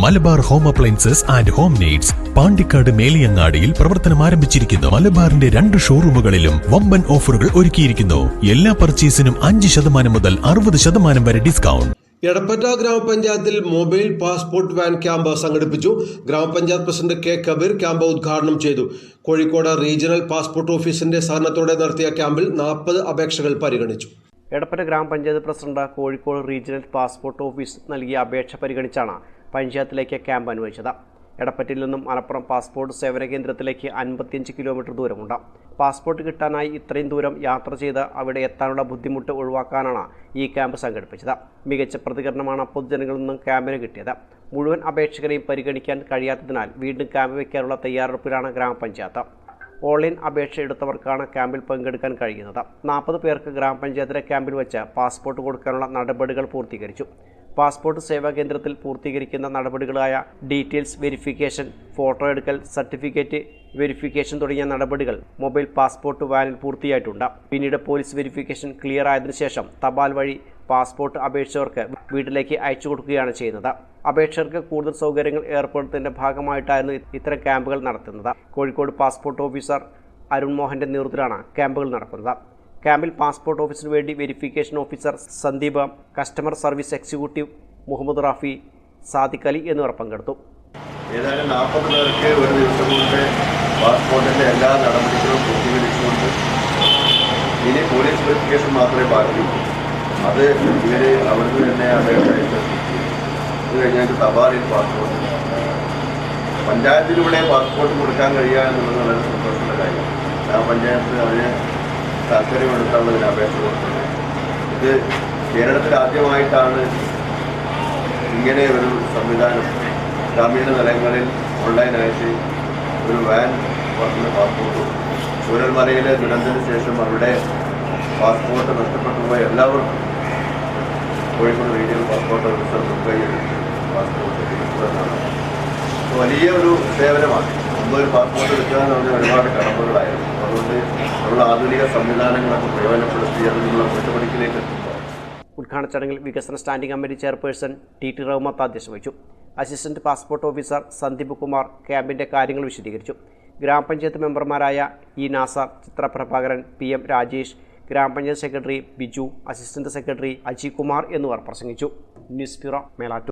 Malabar home appliances and home needs Pandikkad മേലിയങ്ങാടിയിൽ പ്രവർത്തനം ആരംഭിച്ചിരിക്കുന്നു. മലബാറിന്റെ രണ്ട് ഷോറൂമുകളിലും വമ്പൻ ഓഫറുകൾ ഒരുക്കിയിരിക്കുന്നു. എല്ലാ പർച്ചേസിനും അഞ്ച് ശതമാനം മുതൽ അറുപത് ശതമാനം വരെ ഡിസ്കൗണ്ട്. എടപ്പറ്റ ഗ്രാമപഞ്ചായത്തിൽ മൊബൈൽ പാസ്പോർട്ട് വാൻ ക്യാമ്പ് സംഘടിപ്പിച്ചു. ഗ്രാമപഞ്ചായത്ത് പ്രസിഡന്റ് കെ കബീർ ക്യാമ്പ് ഉദ്ഘാടനം ചെയ്തു. കോഴിക്കോട് റീജിയണൽ പാസ്പോർട്ട് ഓഫീസിന്റെ സഹകരണത്തോടെ നടത്തിയ ക്യാമ്പിൽ നാൽപ്പത് അപേക്ഷകൾ പരിഗണിച്ചു. എടപ്പറ്റ ഗ്രാമപഞ്ചായത്ത് president Kozhikode regional passport office നൽകിയ അപേക്ഷ പരിഗണിച്ചാണ് പഞ്ചായത്തിലേക്ക് ക്യാമ്പ് അനുവദിച്ചത്. എടപ്പറ്റിൽ നിന്നും മലപ്പുറം പാസ്പോർട്ട് സേവന കേന്ദ്രത്തിലേക്ക് അൻപത്തിയഞ്ച് കിലോമീറ്റർ ദൂരമുണ്ട്. പാസ്പോർട്ട് കിട്ടാനായി ഇത്രയും ദൂരം യാത്ര ചെയ്ത് അവിടെ എത്താനുള്ള ബുദ്ധിമുട്ട് ഒഴിവാക്കാനാണ് ഈ ക്യാമ്പ് സംഘടിപ്പിച്ചത്. മികച്ച പ്രതികരണമാണ് പൊതുജനങ്ങളിൽ നിന്നും ക്യാമ്പിന് കിട്ടിയത്. മുഴുവൻ അപേക്ഷകരെയും പരിഗണിക്കാൻ കഴിയാത്തതിനാൽ വീണ്ടും ക്യാമ്പ് വയ്ക്കാനുള്ള തയ്യാറെടുപ്പിലാണ് ഗ്രാമപഞ്ചായത്ത്. ഓൺലൈൻ അപേക്ഷ എടുത്തവർക്കാണ് ക്യാമ്പിൽ പങ്കെടുക്കാൻ കഴിയുന്നത്. നാൽപ്പത് പേർക്ക് ഗ്രാമപഞ്ചായത്തിലെ ക്യാമ്പിൽ വെച്ച് പാസ്പോർട്ട് കൊടുക്കാനുള്ള നടപടികൾ പൂർത്തീകരിച്ചു. പാസ്പോർട്ട് സേവാ കേന്ദ്രത്തിൽ പൂർത്തീകരിക്കുന്ന നടപടികളായ ഡീറ്റെയിൽസ് വെരിഫിക്കേഷൻ ഫോട്ടോ എടുക്കൽ സർട്ടിഫിക്കറ്റ് വെരിഫിക്കേഷൻ തുടങ്ങിയ നടപടികൾ മൊബൈൽ പാസ്പോർട്ട് വാനിൽ പൂർത്തിയായിട്ടുണ്ട്. പിന്നീട് പോലീസ് വെരിഫിക്കേഷൻ ക്ലിയർ ആയതിനു ശേഷം തപാൽ വഴി പാസ്പോർട്ട് അപേക്ഷകർക്ക് വീട്ടിലേക്ക് അയച്ചു കൊടുക്കുകയാണ് ചെയ്യുന്നത്. അപേക്ഷകർക്ക് കൂടുതൽ സൗകര്യങ്ങൾ ഏർപ്പെടുത്തുന്നതിന്റെ ഭാഗമായിട്ടായിരുന്നു ഇത്തരം ക്യാമ്പുകൾ നടത്തുന്നത്. കോഴിക്കോട് പാസ്പോർട്ട് ഓഫീസർ അരുൺ മോഹന്റെ നേതൃത്വത്തിലാണ് ക്യാമ്പുകൾ നടക്കുന്നത്. ക്യാമ്പിൽ പാസ്പോർട്ട് ഓഫീസിന് വേണ്ടി verification officer Sandeep customer service executive Muhammad Rafi Sadiq Ali എന്നിവർ പങ്കെടുത്തു. ഏതായാലും നാൽപ്പത് പേർക്ക് ഒരു ദിവസം കൊണ്ട് പാസ്പോർട്ടിന്റെ എല്ലാ നടപടികളും പൂർത്തീകരിച്ചുകൊണ്ട് ഇനി പോലീസ് വെരിഫിക്കേഷൻ മാത്രമേ ബാക്കിയുള്ളൂ. അത് ഇവർ അവിടുന്ന് തന്നെ അപേക്ഷ അത് കഴിഞ്ഞാൽ തപാലിൽ പാസ്പോർട്ട്. പഞ്ചായത്തിലൂടെ പാസ്പോർട്ട് കൊടുക്കാൻ കഴിയുക എന്നുള്ളത് വളരെ സന്തോഷമുള്ള കാര്യം പഞ്ചായത്ത് അതിന് താല്പര്യമെടുക്കാനുള്ള അപേക്ഷ കൊടുക്കുന്നത് ഇത് കേരളത്തിൽ ആദ്യമായിട്ടാണ് ഇങ്ങനെ ഒരു സംവിധാനം ഗ്രാമീണ തലങ്ങളിൽ ഓൺലൈനായിട്ട് ഒരു വാൻ പറഞ്ഞ പാസ്പോർട്ട് ചൂരൽമലയിലെ ദുരന്തത്തിന് ശേഷം അവരുടെ പാസ്പോർട്ട് നഷ്ടപ്പെട്ടു പോയ എല്ലാവർക്കും കോഴിക്കോട് റീജിയണൽ പാസ്പോർട്ട് ഓഫീസർ മുൻകൈയെടുത്ത് പാസ്പോർട്ട് കിട്ടുന്നതാണ് വലിയ ഒരു സേവനമാണ്. മുമ്പ് ഒരു പാസ്പോർട്ട് എടുക്കുക എന്ന് പറഞ്ഞാൽ ഒരുപാട് കടമ്പകളായിരുന്നു. ആധുനിക സംവിധാനങ്ങളൊക്കെ പ്രയോജനപ്പെടുത്തി അതിനുള്ള എത്തുമ്പോൾ ഉദ്ഘാടന ചടങ്ങിൽ വികസന standing committee chairperson T T Rahmath അധ്യക്ഷത വഹിച്ചു. Assistant passport officer Sandeep Kumar ക്യാമ്പിന്റെ കാര്യങ്ങൾ വിശദീകരിച്ചു. ഗ്രാമപഞ്ചായത്ത് മെമ്പർമാരായ E Nasar Chithraprabhakaran P M Rajesh ഗ്രാമപഞ്ചായത്ത് secretary Biju assistant secretary Aji Kumar എന്നിവർ പ്രസംഗിച്ചു. News bureau Melattur.